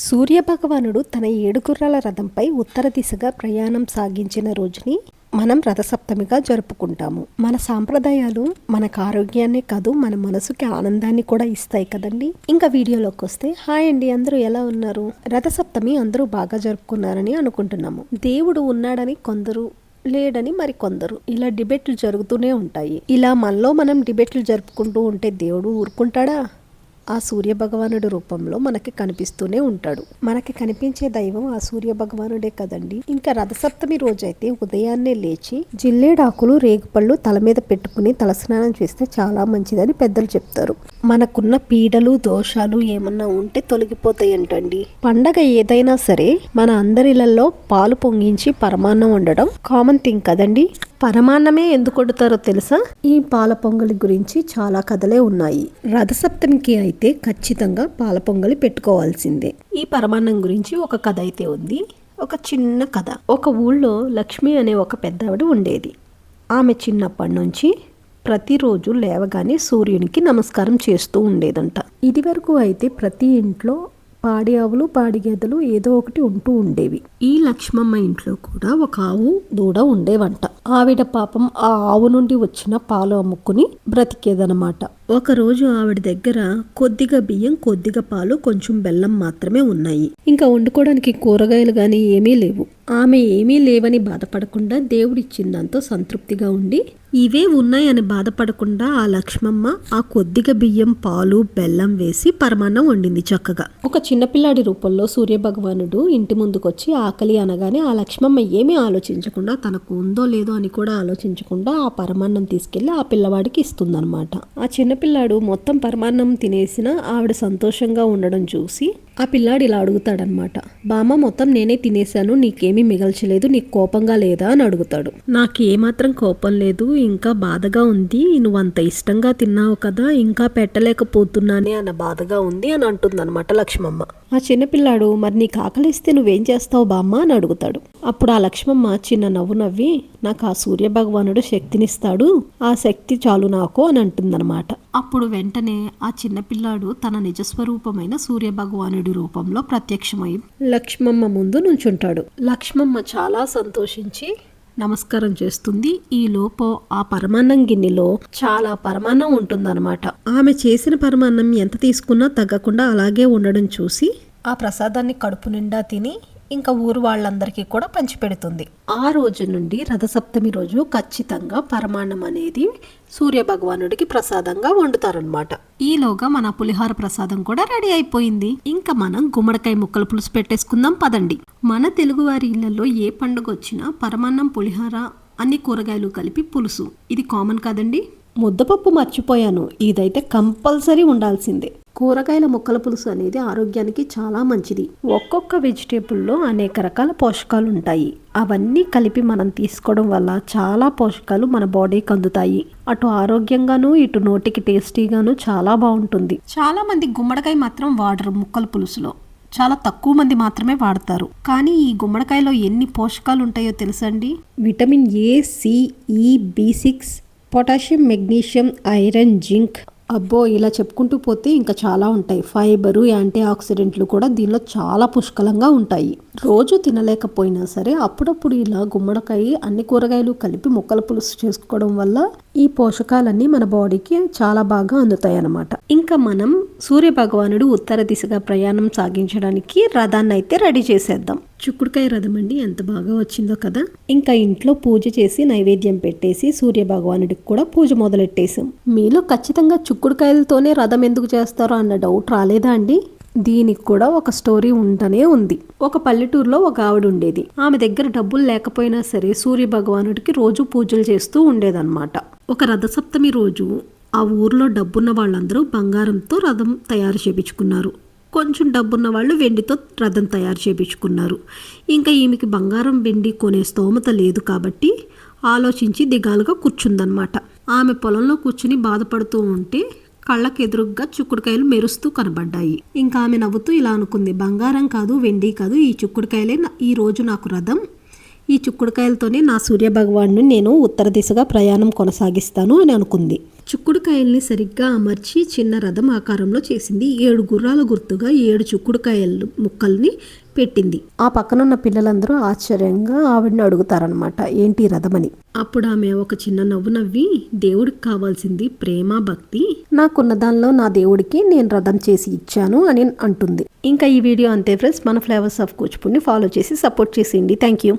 సూర్యభగవానుడు తన ఏడుగుర్రాల రథంపై ఉత్తర దిశగా ప్రయాణం సాగించిన రోజుని మనం రథసప్తమిగా జరుపుకుంటాము. మన సాంప్రదాయాలు మనకు ఆరోగ్యాన్నే కాదు మన మనసుకి ఆనందాన్ని కూడా ఇస్తాయి కదండి? ఇంకా వీడియోలోకి వస్తే హాయ్ అండి అందరూ ఎలా ఉన్నారు? రథసప్తమి అందరూ బాగా జరుపుకున్నారని అనుకుంటున్నాము. దేవుడు ఉన్నాడని కొందరు లేడని మరి కొందరు ఇలా డిబేట్లు జరుగుతూనే ఉంటాయి. ఇలా మనలో మనం డిబేట్లు జరుపుకుంటూ ఉంటే దేవుడు ఊరుకుంటాడా? ఆ సూర్య భగవానుడి రూపంలో మనకి కనిపిస్తూనే ఉంటాడు. మనకి కనిపించే దైవం ఆ సూర్య భగవానుడే కదండి. ఇంకా రథసప్తమి రోజైతే ఉదయాన్నే లేచి జిల్లేడాకులు రేగుపళ్ళు తల మీద పెట్టుకుని తలస్నానం చేస్తే చాలా మంచిదని పెద్దలు చెప్తారు. మనకున్న పీడలు దోషాలు ఏమన్నా ఉంటే తొలగిపోతాయంటండి. పండగ ఏదైనా సరే మన అందరిలలో పాలు పొంగించి పరమాన్నం వండడం కామన్ థింగ్ కదండి. పరమాన్నమే ఎందుకు వండుతారో తెలుసా? ఈ పాల పొంగలి గురించి చాలా కథలే ఉన్నాయి. రథసప్తమికి అయితే ఖచ్చితంగా పాల పొంగలి పెట్టుకోవాల్సిందే. ఈ పరమాన్నం గురించి ఒక కథ అయితే ఉంది. ఒక చిన్న కథ. ఒక ఊళ్ళో లక్ష్మి అనే ఒక పెద్దవిడ ఉండేది. ఆమె చిన్నప్పటి నుంచి ప్రతిరోజు లేవగానే సూర్యునికి నమస్కారం చేస్తూ ఉండేదంట. ఇది వరకు అయితే ప్రతి ఇంట్లో పాడి ఆవులు పాడి గేదెలు ఏదో ఒకటి ఉంటూ ఉండేవి. ఈ లక్ష్మమ్మ ఇంట్లో కూడా ఒక ఆవు దూడ ఉండేవంట. ఆవిడ పాపం ఆ ఆవు నుండి వచ్చిన పాలు అమ్ముకుని బ్రతికేదనమాట ఒకరోజు ఆవిడ దగ్గర కొద్దిగా బియ్యం కొద్దిగా పాలు కొంచెం బెల్లం మాత్రమే ఉన్నాయి. ఇంకా వండుకోవడానికి కూరగాయలు గాని ఏమీ లేవు. ఆమె ఏమీ లేవని బాధపడకుండా దేవుడిచ్చిన దాంతో సంతృప్తిగా ఉండి ఇవే ఉన్నాయని బాధపడకుండా ఆ లక్ష్మమ్మ ఆ కొద్దిగా బియ్యం పాలు బెల్లం వేసి పరమాన్నం వండింది చక్కగా. ఒక చిన్నపిల్లాడి రూపంలో సూర్య భగవానుడు ఇంటి ముందుకొచ్చి ఆకలి అనగానే ఆ లక్ష్మమ్మ ఏమీ ఆలోచించకుండా తనకు ఉందో లేదో అని కూడా ఆలోచించకుండా ఆ పరమాన్నం తీసుకెళ్ళి ఆ పిల్లవాడికి ఇస్తుందన్నమాట. ఆ చిన్నపిల్లాడు మొత్తం పరమాన్నం తినేసిన ఆవిడ సంతోషంగా ఉండడం చూసి ఆ పిల్లాడు ఇలా అడుగుతాడనమాట బామ్మ మొత్తం నేనే తినేశాను నీకేమీ మిగల్చలేదు నీకు కోపంగా లేదా? అని అడుగుతాడు. నాకు ఏమాత్రం కోపం లేదు ఇంకా బాధగా ఉంది నువ్వు అంత ఇష్టంగా తిన్నావు కదా ఇంకా పెట్టలేకపోతున్నానే అన్న బాధగా ఉంది అని అంటుందన్నమాట లక్ష్మమ్మ. ఆ చిన్నపిల్లాడు మరి నీకు ఆకలిస్తే నువ్వేం చేస్తావు బామ్మ? అని అడుగుతాడు. అప్పుడు ఆ లక్ష్మమ్మ చిన్న నవ్వు నవ్వి నాకు ఆ సూర్య భగవానుడు శక్తినిస్తాడు ఆ శక్తి చాలు నాకు అని అంటుందన్నమాట. అప్పుడు వెంటనే ఆ చిన్నపిల్లాడు తన నిజస్వరూపమైన సూర్య భగవానుడి రూపంలో ప్రత్యక్షమై లక్ష్మమ్మ ముందు నుంచుంటాడు. లక్ష్మమ్మ చాలా సంతోషించి నమస్కారం చేస్తుంది. ఈ లోపు ఆ పరమాన్నం గిన్నెలో చాలా పరమాన్నం ఉంటుందన్నమాట. ఆమె చేసిన పరమాన్నం ఎంత తీసుకున్నా తగ్గకుండా అలాగే ఉండడం చూసి ఆ ప్రసాదాన్ని కడుపు నిండా తిని ఇంకా ఊరు వాళ్ళందరికీ కూడా పంచిపెడుతుంది. ఆ రోజు నుండి రథసప్తమి రోజు ఖచ్చితంగా పరమాన్నం అనేది సూర్య భగవానుడికి ప్రసాదంగా వండుతారనమాట ఈలోగా మన పులిహార ప్రసాదం కూడా రెడీ అయిపోయింది. ఇంకా మనం గుమ్మడికాయ ముక్కల పులుసు పెట్టేసుకుందాం పదండి. మన తెలుగువారి ఇళ్ళలో ఏ పండుగ వచ్చినా పరమాన్నం పులిహార అన్ని కూరగాయలు కలిపి పులుసు. ఇది కామన్ కదండి? ముద్దపప్పు మర్చిపోయాను. ఇదైతే కంపల్సరీ ఉండాల్సిందే. కూరగాయల ముక్కల పులుసు అనేది ఆరోగ్యానికి చాలా మంచిది. ఒక్కొక్క వెజిటేబుల్లో అనేక రకాల పోషకాలు ఉంటాయి అవన్నీ కలిపి మనం తీసుకోవడం వల్ల చాలా పోషకాలు మన బాడీకి అందుతాయి. అటు ఆరోగ్యంగాను ఇటు నోటికి టేస్టీగాను చాలా బాగుంటుంది చాలా మంది గుమ్మడికాయ మాత్రం వాడరు ముక్కల పులుసులో. చాలా తక్కువ మంది మాత్రమే వాడతారు. కానీ ఈ గుమ్మడికాయలో ఎన్ని పోషకాలు ఉంటాయో తెలుసండి? Vitamin A C E B six potassium magnesium iron zinc అబ్బో ఇలా చెప్పుకుంటూ పోతే ఇంకా చాలా ఉంటాయి. ఫైబరు యాంటీ ఆక్సిడెంట్లు కూడా దీనిలో చాలా పుష్కలంగా ఉంటాయి. రోజు తినలేకపోయినా సరే అప్పుడప్పుడు ఇలా గుమ్మడికాయ అన్ని కూరగాయలు కలిపి ముక్కల పులుసు చేసుకోవడం వల్ల ఈ పోషకాలన్నీ మన బాడీకి చాలా బాగా అందుతాయి అన్నమాట ఇంకా మనం సూర్య భగవానుడు ఉత్తర దిశగా ప్రయాణం సాగించడానికి రథాన్ని అయితే రెడీ చేసేద్దాం. చుక్కుడుకాయ రథం అండి ఎంత బాగా వచ్చిందో కదా. ఇంకా ఇంట్లో పూజ చేసి నైవేద్యం పెట్టేసి సూర్య భగవానుడికి కూడా పూజ మొదలెట్టేసాం మీలో ఖచ్చితంగా చుక్కుడుకాయలతోనే రథం ఎందుకు చేస్తారో అన్న డౌట్ రాలేదా అండి? దీనికి కూడా ఒక స్టోరీ ఉంటనే ఉంది. ఒక పల్లెటూరులో ఒక ఆవిడ ఉండేది. ఆమె దగ్గర డబ్బులు లేకపోయినా సరే సూర్య భగవానుడికి రోజు పూజలు చేస్తూ ఉండేదన్నమాట. ఒక రథసప్తమి రోజు ఆ ఊర్లో డబ్బున్న వాళ్ళందరూ బంగారంతో రథం తయారు చేపించుకున్నారు. కొంచెం డబ్బున్న వాళ్ళు వెండితో రథం తయారు చేపించుకున్నారు. ఇంకా ఈమెకి బంగారం వెండి కొనే స్తోమత లేదు కాబట్టి ఆలోచించి దిగాలుగా కూర్చుందనమాట ఆమె పొలంలో కూర్చుని బాధపడుతూ ఉంటే కళ్ళకు ఎదురుగ్గా చుక్కుడుకాయలు మెరుస్తూ కనబడ్డాయి. ఇంకా ఆమె నవ్వుతూ ఇలా అనుకుంది బంగారం కాదు వెండి కాదు ఈ చుక్కుడుకాయలే ఈ రోజు నాకు రథం. ఈ చుక్కుడుకాయలతోనే నా సూర్య భగవాన్ని నేను ఉత్తర దిశగా ప్రయాణం కొనసాగిస్తాను అని అనుకుంది. చుక్కుడుకాయల్ని సరిగ్గా అమర్చి చిన్న రథం ఆకారంలో చేసింది. ఏడు గుర్రాల గుర్తుగా ఏడు చుక్కుడుకాయలు ముక్కల్ని పెట్టింది. ఆ పక్కనున్న పిల్లలందరూ ఆశ్చర్యంగా ఆవిడని అడుగుతారనమాట ఏంటి ఈ రథమని? అప్పుడు ఆమె ఒక చిన్న నవ్వు నవ్వి దేవుడికి కావాల్సింది ప్రేమ భక్తి నాకున్న దానిలో నా దేవుడికి నేను రథం చేసి ఇచ్చాను అని అంటుంది. ఇంకా ఈ వీడియో అంతే ఫ్రెండ్స్ మన ఫ్లేవర్స్ ఆఫ్ కూచిపూడిని ఫాలో చేసి సపోర్ట్ చేసేయండి. Thank you